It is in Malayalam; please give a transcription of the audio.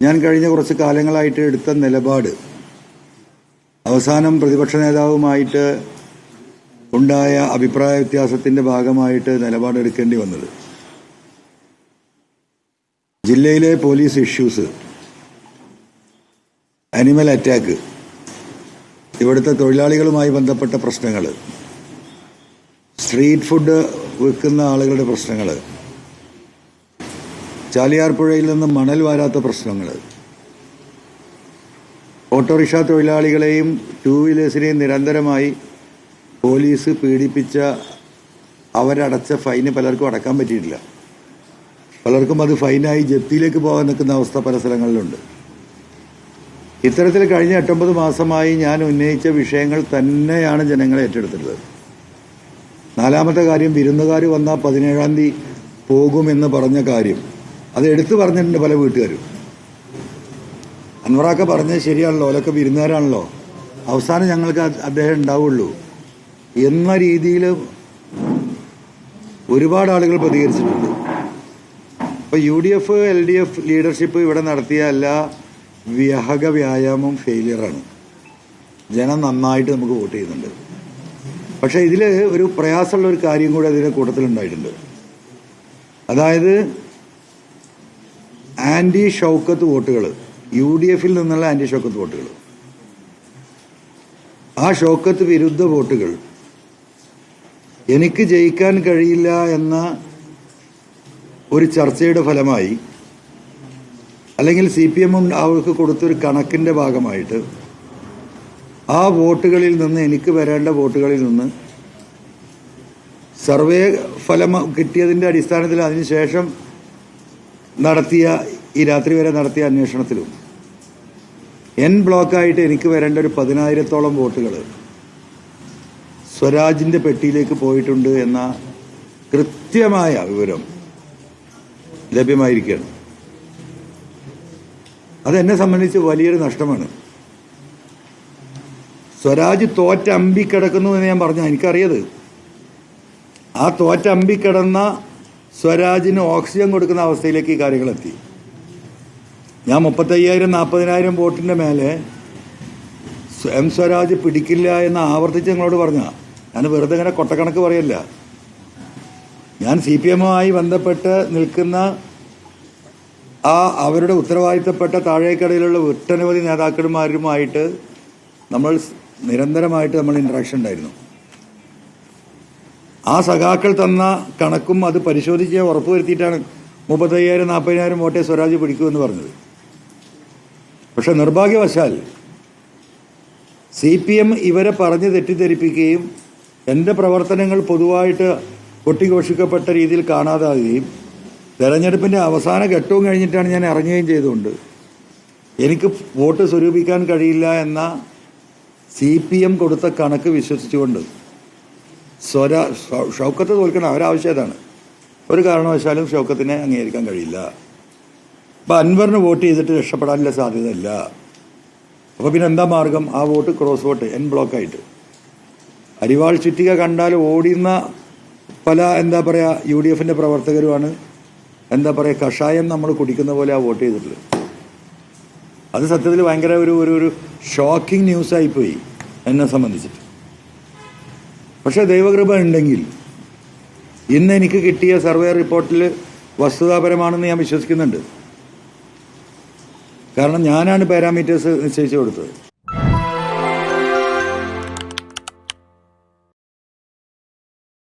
ഞാൻ കഴിഞ്ഞ കുറച്ച് കാലങ്ങളായിട്ട് എടുത്ത നിലപാട് അവസാനം പ്രതിപക്ഷ നേതാവുമായിട്ട് ഉണ്ടായ അഭിപ്രായ വ്യത്യാസത്തിന്റെ ഭാഗമായിട്ട് നിലപാടെടുക്കേണ്ടി വന്നത്. ജില്ലയിലെ പോലീസ് ഇഷ്യൂസ് അനിമൽ അറ്റാക്ക് ഇവിടുത്തെ തൊഴിലാളികളുമായി ബന്ധപ്പെട്ട പ്രശ്നങ്ങൾ സ്ട്രീറ്റ് ഫുഡ് വിൽക്കുന്ന ആളുകളുടെ പ്രശ്നങ്ങൾ ചാലിയാർ പുഴയിൽ നിന്ന് മണൽ വാരാത്ത പ്രശ്നങ്ങൾ. ഓട്ടോറിക്ഷ തൊഴിലാളികളെയും ടൂ വീലേഴ്സിനെയും നിരന്തരമായി പോലീസ് പീഡിപ്പിച്ച അവരടച്ച ഫൈന് പലർക്കും അടക്കാൻ പറ്റിയിട്ടില്ല. പലർക്കും അത് ഫൈനായി ജപ്തിയിലേക്ക് പോകാൻ നിൽക്കുന്ന അവസ്ഥ പല സ്ഥലങ്ങളിലുണ്ട്. ഇത്തരത്തിൽ കഴിഞ്ഞ എട്ടൊമ്പത് മാസമായി ഞാൻ ഉന്നയിച്ച വിഷയങ്ങൾ തന്നെയാണ് ജനങ്ങളെ ഏറ്റെടുത്തിട്ടുള്ളത്. നാലാമത്തെ കാര്യം വിരുന്നുകാർ വന്നാൽ പതിനേഴാം തീയതി പോകുമെന്ന് പറഞ്ഞ കാര്യം. അത് എടുത്തു പറഞ്ഞിട്ടുണ്ട് പല വീട്ടുകാരും. അൻവറാക്ക പറഞ്ഞത് ശരിയാണല്ലോ ഓലൊക്കെ വിരുന്നുകാരാണല്ലോ. അവസാനം ഞങ്ങൾക്ക് അദ്ദേഹം ഉണ്ടാവുള്ളൂ. എന്ന രീതിയിൽ ഒരുപാട് ആളുകൾ പ്രതികരിച്ചിട്ടുണ്ട്. അപ്പോൾ U D F L D F leadership ഇവിടെ നടത്തിയ എല്ലാ വ്യഹക വ്യായാമം ഫെയിലിയറാണ്. ജനം നന്നായിട്ട് നമുക്ക് വോട്ട് ചെയ്യുന്നുണ്ട്. പക്ഷേ ഇതിൽ ഒരു പ്രയാസമുള്ള ഒരു കാര്യം കൂടി അതിന്റെ കൂട്ടത്തിലുണ്ടായിട്ടുണ്ട്. അതായത് ആന്റി ഷൗക്കത്ത് വോട്ടുകൾ യു ഡി എഫിൽ നിന്നുള്ള ആന്റി ഷൗക്കത്ത് വോട്ടുകൾ ആ ഷൗക്കത്ത് വിരുദ്ധ വോട്ടുകൾ. എനിക്ക് ജയിക്കാൻ കഴിയില്ല എന്ന ഒരു ചർച്ചയുടെ ഫലമായി അല്ലെങ്കിൽ സി പി എമ്മും അവർക്ക് കൊടുത്തൊരു കണക്കിന്റെ ഭാഗമായിട്ട് ആ വോട്ടുകളിൽ നിന്ന് എനിക്ക് വരേണ്ട വോട്ടുകളിൽ നിന്ന് സർവേ ഫലം കിട്ടിയതിന്റെ അടിസ്ഥാനത്തിൽ അതിനുശേഷം നടത്തിയ ഈ രാത്രി വരെ നടത്തിയ അന്വേഷണത്തിലും എൻ ബ്ലോക്കായിട്ട് എനിക്ക് വരേണ്ട ഒരു പതിനായിരത്തോളം വോട്ടുകൾ സ്വരാജിന്റെ പെട്ടിയിലേക്ക് പോയിട്ടുണ്ട് എന്ന കൃത്യമായ വിവരം ലഭ്യമായിരിക്കുകയാണ്. അതെന്നെ സംബന്ധിച്ച് വലിയൊരു നഷ്ടമാണ്. സ്വരാജ് തോറ്റ അമ്പി കിടക്കുന്നു എന്ന് ഞാൻ പറഞ്ഞു എനിക്കറിയത്. ആ തോറ്റ അമ്പി കിടന്ന സ്വരാജിന് ഓക്സിജൻ കൊടുക്കുന്ന അവസ്ഥയിലേക്ക് ഈ കാര്യങ്ങളെത്തി. ഞാൻ മുപ്പത്തയ്യായിരം നാൽപ്പതിനായിരം വോട്ടിന്റെ മേലെ എം സ്വരാജ് പിടിക്കില്ല എന്ന് ആവർത്തിച്ച് നിങ്ങളോട് പറഞ്ഞ ഞാൻ വെറുതെ ഇങ്ങനെ കൊട്ടക്കണക്ക് പറയല്ല. ഞാൻ സി പി എമ്മുമായി ബന്ധപ്പെട്ട് നിൽക്കുന്ന ആ അവരുടെ ഉത്തരവാദിത്തപ്പെട്ട താഴേക്കടയിലുള്ള ഒട്ടനവധി നേതാക്കന്മാരുമായിട്ട് നമ്മൾ നിരന്തരമായിട്ട് നമ്മൾ ഇൻട്രാക്ഷൻ ഉണ്ടായിരുന്നു. ആ സഖാക്കൾ തന്ന കണക്കും അത് പരിശോധിച്ച് ഉറപ്പുവരുത്തിയിട്ടാണ് മുപ്പത്തയ്യായിരം നാൽപ്പതിനായിരം വോട്ടേ സ്വരാജ് പിടിക്കുമെന്ന് പറഞ്ഞത്. പക്ഷെ നിർഭാഗ്യവശാൽ സി പി എം ഇവരെ പറഞ്ഞ് തെറ്റിദ്ധരിപ്പിക്കുകയും എന്റെ പ്രവർത്തനങ്ങൾ പൊതുവായിട്ട് കൊട്ടിഘോഷിക്കപ്പെട്ട രീതിയിൽ കാണാതാകുകയും തെരഞ്ഞെടുപ്പിന്റെ അവസാന ഘട്ടവും കഴിഞ്ഞിട്ടാണ് ഞാൻ ഇറങ്ങുകയും ചെയ്തുകൊണ്ട് എനിക്ക് വോട്ട് സ്വരൂപിക്കാൻ കഴിയില്ല എന്ന സി പി എം കൊടുത്ത കണക്ക് വിശ്വസിച്ചുകൊണ്ട് സ്വര ഷൗക്കത്ത് തോൽക്കണം അവരാവശ്യം അതാണ് ഒരു കാരണവശാലും ഷൗക്കത്തിനെ അംഗീകരിക്കാൻ കഴിയില്ല. അപ്പോൾ അൻവറിന് വോട്ട് ചെയ്തിട്ട് രക്ഷപ്പെടാനുള്ള സാധ്യതയില്ല. അപ്പോൾ പിന്നെ എന്താ മാർഗം? ആ വോട്ട് ക്രോസ് വോട്ട് എൻ ബ്ലോക്കായിട്ട് അരിവാൾ ചുറ്റിക കണ്ടാൽ ഓടിയുന്ന പല എന്താ പറയുക യു ഡി എഫിന്റെ പ്രവർത്തകരുമാണ്. എന്താ പറയുക കഷായം നമ്മൾ കുടിക്കുന്ന പോലെ ആ വോട്ട് ചെയ്തിട്ടുള്ളത്. അത് സത്യത്തിൽ ഭയങ്കര ഒരു ഒരു ഷോക്കിംഗ് ന്യൂസായിപ്പോയി എന്നെ സംബന്ധിച്ചിട്ട്. പക്ഷേ ദൈവകൃപ ഉണ്ടെങ്കിൽ ഇന്ന് എനിക്ക് കിട്ടിയ സർവേ റിപ്പോർട്ടിൽ വസ്തുതാപരമാണെന്ന് ഞാൻ വിശ്വസിക്കുന്നുണ്ട്. കാരണം ഞാനാണ് പാരാമീറ്റേഴ്സ് നിശ്ചയിച്ചു കൊടുത്തത്.